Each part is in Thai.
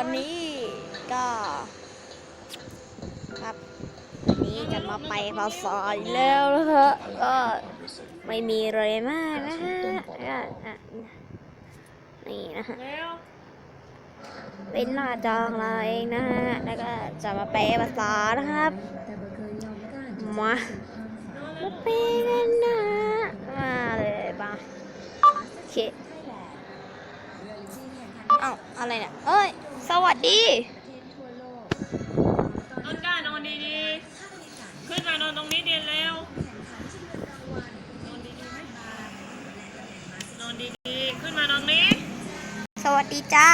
วันนี้ก็ ครับวันนี้จะมาไปภาษาอีกแล้วนะคะก็ไม่มีอะไรมากนะฮะนี่นะฮะเป็นหน้าจองเราเองนะฮะแล้วก็จะมาแปลภาษานะครับมามาแปลกันนะฮะมาเลยบ้าโอเคเอ้าอะไรเนี่ยเอ้ย สวัสดี นอนได้นอนดีๆ ขึ้นมานอนตรงนี้เดียนแล้วนอนดีๆไหมนอนดีๆ ขึ้นมานอนนี้ สวัสดีจ้า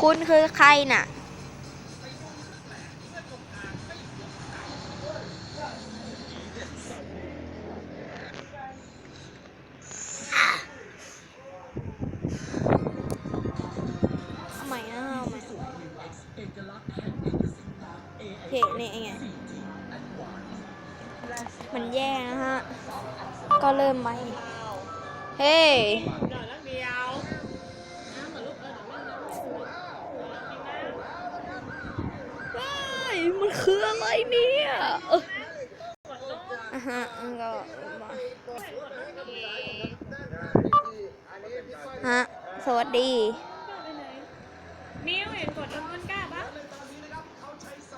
คุณคือใครน่ะ เพจนี่ยไง มันแย่นะฮะ ก็เริ่มใหม่ เฮ้ยวนักเดียวน้ำเหมือนลูกเออเดี๋ยวแม่น้ำยมันคืออะไรเนี่ยอออะฮะก็มาฮะ สวัสดี มิวเห็นกดต้นกล้าปะ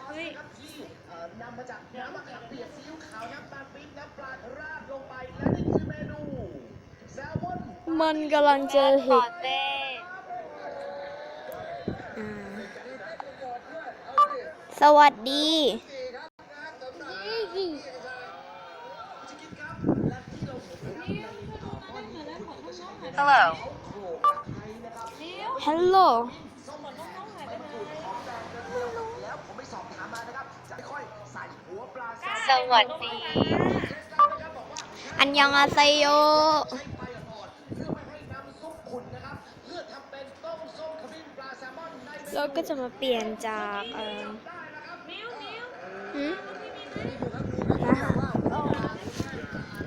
เฮ้ย นำมาจากน้ำมะขามเปียกซีอิ๊วขาวน้ำตาลปี๊บน้ำปลาราดลงไปและนี่คือเมนูแซลมอนมันกำลังเจอเห็ดสวัสดีฮัลโหลแล้วผมไปสอบถามมานะครับ จะค่อยๆใส่หัวปลาแซลมอน สวัสดี อันยังอาเซโยใช้ไฟอ่อนๆเพื่อไม่ให้น้ำซุปขุ่นนะครับเพื่อทำเป็นต้มส้มขมิ้นปลาแซลมอนในเมนูเราก็จะมาเปลี่ยนจากเอ่อมิวมิวหืมนะคะ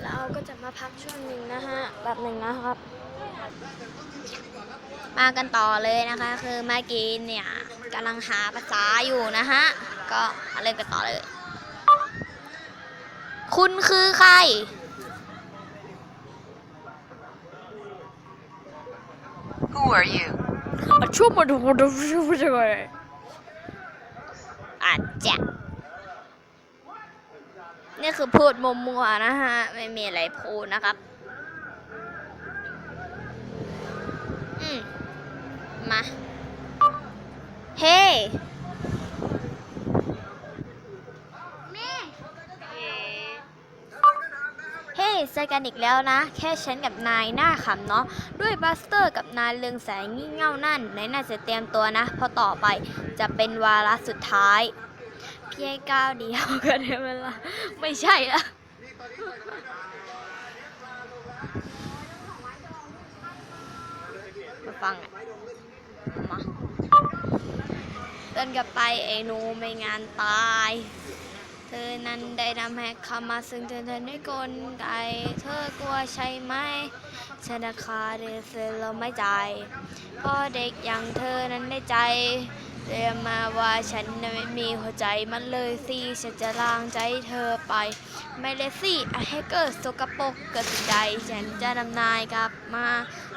เราก็จะมาพักช่วงหนึ่งนะฮะแบบหนึ่งนะครับ มากันต่อเลยนะคะ คือเมื่อกี้เนี่ยกำลังหาภาษาอยู่นะฮะ ก็มาเล่นกันต่อเลย คุณคือใคร Who are you? ช่วมาดูดูช่วยช่วยอาจจะนี่คือพูดมัวๆนะฮะ ไม่มีอะไรพูดนะครับอืมมา เฮ้เฮ้เจ อกันอีกแล้วนะ แค่ฉันกับนายหน้าขำเนาะ ด้วยบัสเตอร์กับนายเรืองแสงงี่เง่านั่นนายน่าจะเตรียมตัวนะ เพราะต่อไปจะเป็นวาระสุดท้าย เพียงก้าวเดียวก็ได้เวลาไม่ใช่ละมาฟังอะมาเดินกลับไปไอ้นูไม่งานตาย ธอนั้นได้นำให้คำมาซึ่งเธอเธอด้วยกลไกเธอกลัวใช่ไหมธนาคารเดือดเราไม่จ่ายเพราะเด็กอย่างเธอนั้นได้ใจเรียกมาว่าฉันไม่มีหัวใจมันเลยสิฉันจะล้างใจเธอไป ไม่เลยสิไอ้ให้เกิดสกปรกเกิดใดฉันจะนำนายกลับมา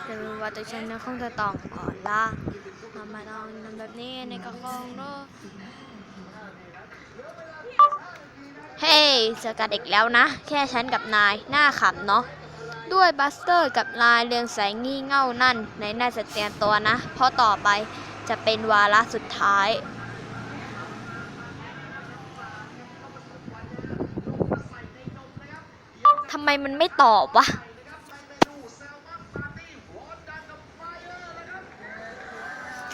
แต่รู้ว่าตัวฉันนั้นคงจะต้องอ่อนล้ามามาลองทำแบบนี้ในกระองโล เฮ้ยเจอกันอีกแล้วนะ แค่ฉันกับนายหน้าขำเนาะ ด้วยบัสเตอร์กับนายเรืองแสงงี่เง่านั่นในน่าจะเตรียมตัวนะ เพราะต่อไปจะเป็นวาระสุดท้ายทำไมมันไม่ตอบวะ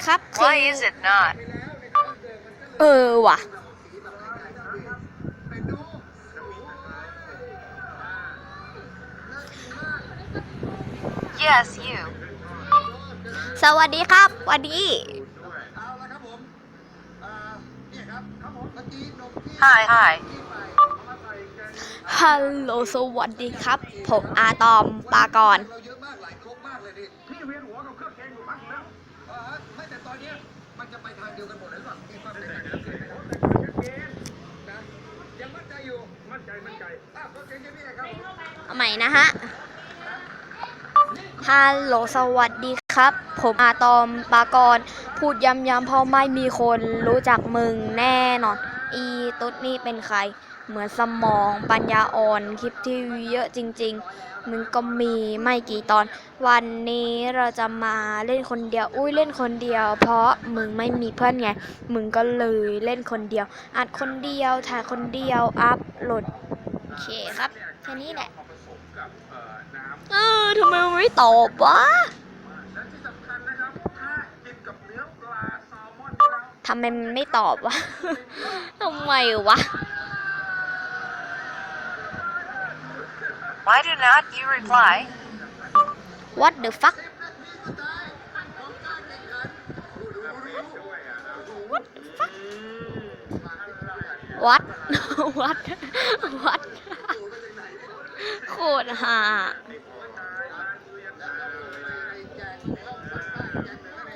ครับคือ Why is it not? เออว่ะ Yes, you. สวัสดีครับสวัสดีเอาละครับผมเอ่อเนี่ยครับครับผมเมื่อกี้นมที่ Hi, hi. ฮัลโหลสวัสดีครับ ผมอาตอมปากร เราเยอะมากหลายครกมากเลยดิพี่เวียนหัวกับเครื่องแกงอยู่พักแล้วเออไม่แต่ตอนเนี้ยมันจะไปทางเดียวกันหมดเลยหรือเปล่าที่ความเป็นไปได้นะยังมั่นใจอยู่มั่นใจมั่นใจอ้าวก็เก่งแค่นี้ครับ เอาใหม่นะฮะ ฮัลโหลสวัสดีครับ ผมอาตอมปากร พูดย้ำๆเพราะไม่มีคนรู้จักมึงแน่นอน อีตุ๊ดนี่เป็นใคร เหมือนสมองปัญญาอ่อนคลิปที่เยอะจริง ๆ มึงก็มีไม่กี่ตอน วันนี้เราจะมาเล่นคนเดียว อุ้ยเล่นคนเดียว เพราะมึงไม่มีเพื่อนไง มึงก็เลยเล่นคนเดียว อัดคนเดียวถ่ายคนเดียวอัพโหลดโอเคครับแค่นี้แหละ ผสมกับเอ่อน้ำ เออทำไมมันไม่ตอบวะและที่สำคัญนะครับถ้ากินกับเนื้อปลาแซลมอนแล้วทำไมมันไม่ตอบวะทำไมวะ Why do not you reply? What the fuck What What What โคตรฮา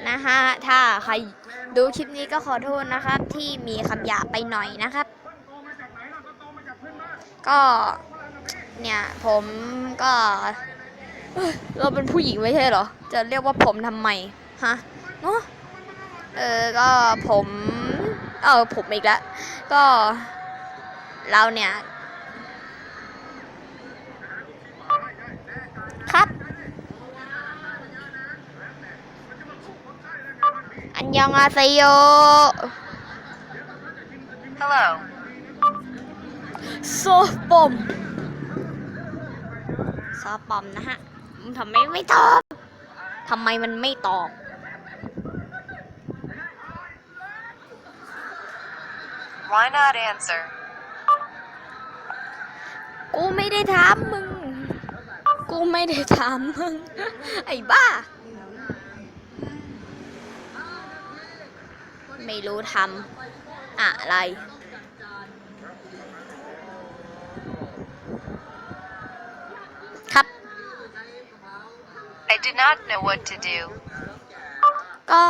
นะฮะ ถ้าใครดูคลิปนี้ก็ขอโทษนะครับ ที่มีคำหยาบไปหน่อยนะครับโตมาจากไหนล่ะก็โตมาจากเนี่ยผมก็เอ้ยเราเป็นผู้หญิงไม่ใช่เหรอ จะเรียกว่าผมทำไมฮะเนอะเออ ก็ผม เออผมอีกแล้ว ก็เราเนี่ย ครับ อันยองอาเซโย Hello. โซปอมซอปอมนะฮะมันทำไมไม่ตอบทำไมมันไม่ตอบ Why not answer? กูไม่ได้ทำมึง กูไม่ได้ทำมึง ไอ้บ้า ไม่ รู้ทำอะไร ครับ I do not know what to do. ก็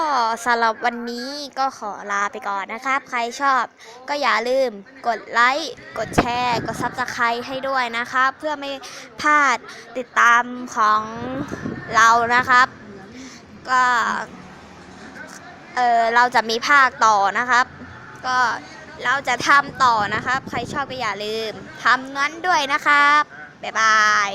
สำหรับวันนี้ก็ขอลาไปก่อนนะครับ ใครชอบก็อย่าลืมกดไลค์ กดแชร์ กด Subscribe ให้ด้วยนะครับ เพื่อไม่พลาดติดตามของเรานะครับ ก็ เออเราจะมีภาคต่อนะครับ ก็เราจะทำต่อนะครับ ใครชอบก็อย่าลืมทำนั้นด้วยนะครับ บ๊ายบาย